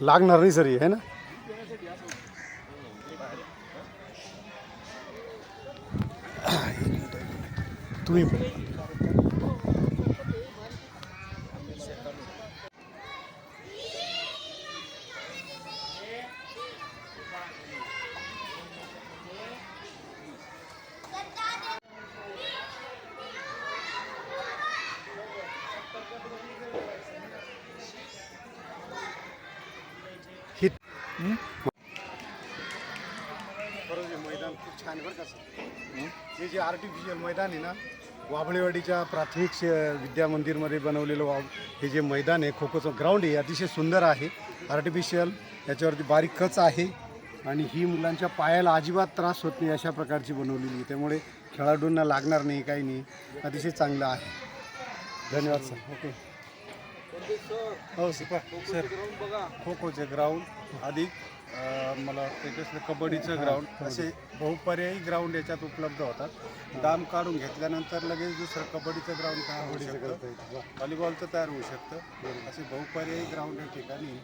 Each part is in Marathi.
लागणार नाही सर हे ना? तुम्ही मैदान खूप छान बरं हे जे आर्टिफिशियल मैदान आहे ना वाबळेवाडीच्या प्राथमिक श- विद्या मंदिरमध्ये बनवलेलं वाब हे जे मैदान आहे खो खोचं ग्राउंड आहे अतिशय सुंदर आहे. आर्टिफिशियल याच्यावरती बारीक कच आहे आणि ही मुलांच्या पायाला अजिबात त्रास होत नाही अशा प्रकारची बनवलेली आहे. त्यामुळे खेळाडूंना लागणार नाही काही नाही. अतिशय चांगलं आहे. धन्यवाद सर. ओके. हो सर. सर. खो खोचे ग्राउंड अधिक मला वाटतं कसलं कबड्डीचं ग्राउंड असे बहुपर्यायी ग्राउंड याच्यात उपलब्ध होतात. दाम काढून घेतल्यानंतर लगेच दुसरं कबड्डीचं ग्राउंड तयार होऊ शकतं. व्हॉलीबॉलचं तयार होऊ शकतं. असे बहुपर्यायी ग्राउंड या ठिकाणी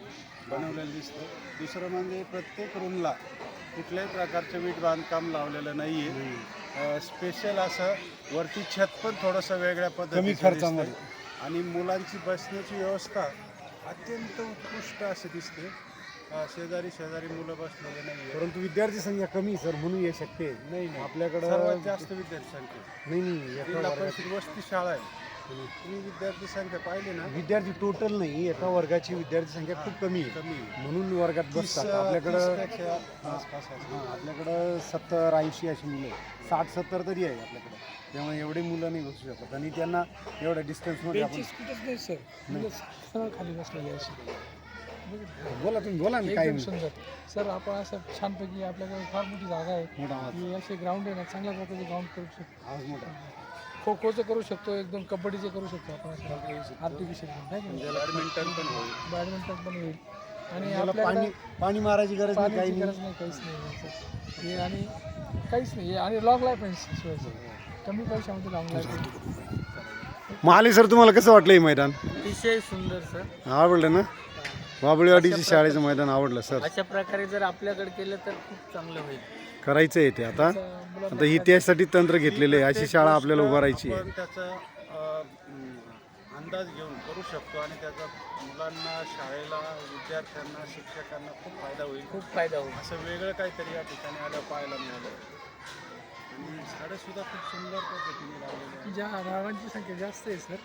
बनवलेलं दिसतं. दुसरं म्हणजे प्रत्येक रूमला कुठल्याही प्रकारचं वीट बांधकाम लावलेलं नाही आहे स्पेशल असं वरती छत पण थोडंसं वेगळ्या. दिसतं. आणि मुलांची बसण्याची व्यवस्था अत्यंत उत्कृष्ट असे दिसते. शेजारी शेजारी मुलं बसलेले नाही परंतु विद्यार्थी संख्या कमी सर म्हणून हे शक्य आहे नाही नाही. आपल्याकडं सर्वात जास्त विद्यार्थी संख्या नाही नाही जिल्हा परिषद वस्ती शाळा आहे. तुम्ही विद्यार्थी संख्या पाहिली ना? विद्यार्थी टोटल नाही एका वर्गाची विद्यार्थी संख्या खूप कमी आहे. कमी आहे. म्हणून वर्गात बसतात. आपल्याकडं तीसपेक्षा आसपास आहे. हां आपल्याकडं सत्तर ऐंशी अशी मुलं साठ सत्तर तरी आहे आपल्याकडं. त्यामुळे एवढे मुलं नाही बसू शकत. आणि त्यांना एवढ्या डिस्टन्समध्ये आपण बेंचेस कुठंच नाही सर मुलं सरळ खाली बसलेले असे बोला तुम्ही बोला ना काय एकदम सुंदर सर आपण असं छानपैकी आपल्याकडे फार मोठी जागा आहे. मोठा आवाज. की असे ग्राउंड आहे ना चांगल्या प्रकारचे ग्राउंड करू शकतो. आवाज मोठा. खो खोचं करू शकतो एकदम कबड्डीचे करू शकतो आपण असं. आर्टिफिशियल बॅडमिंटन पण होईल. बॅडमिंटन पण होईल. आणि त्याला आपल्याकडे पाणी पाणी मारायची गरज नाही काही गरज नाही काहीच नाही. हे आणि काहीच नाही आणि लॉंग लाईफ आहे कमी पैशामध्ये लॉंग लाईफ महाले सर तुम्हाला कसं वाटलं हे मैदान? अतिशय सुंदर सर. आवडलं ना? वाबळेवाडीचं शाळेचं मैदान आवडलं सर. अशा प्रकारे जर आपल्याकडे केलं तर खूप चांगलं होईल. करायचं आहे ते आता. आता ही त्यासाठी तंत्र घेतलेलं आहे. अशी शाळा आपल्याला उभारायची आहे. त्याचा अंदाज घेऊन करू शकतो आणि त्याचा मुलांना शाळेला विद्यार्थ्यांना शिक्षकांना खूप फायदा होईल. खूप फायदा होईल. असं वेगळं काहीतरी या ठिकाणी आलं पाहायला मिळालं. आणि झाडं सुद्धा खूप सुंदर पद्धतीने लावलेली आहेत. ज्या झाडांची संख्या जास्त आहे सर.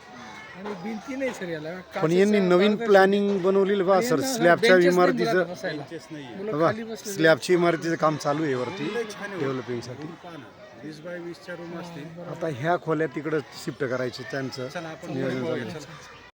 आणि भिंती नाही सर याला. पण यांनी नवीन प्लॅनिंग बनवलेलं बा सर स्लॅबच्या इमारतीचं. बेंचेस नाही आहे. मुलं बघा खाली बसलेली स्लॅबची इमारतीचं काम चालू आहे वरती छान आहे. डेव्हलपिंगसाठी वीस बाय वीसच्या रूम असतील. आता ह्या खोल्या तिकडं शिफ्ट करायचे त्यांचं. चला आपण नियोजन पुढे चालू बघूया, चला.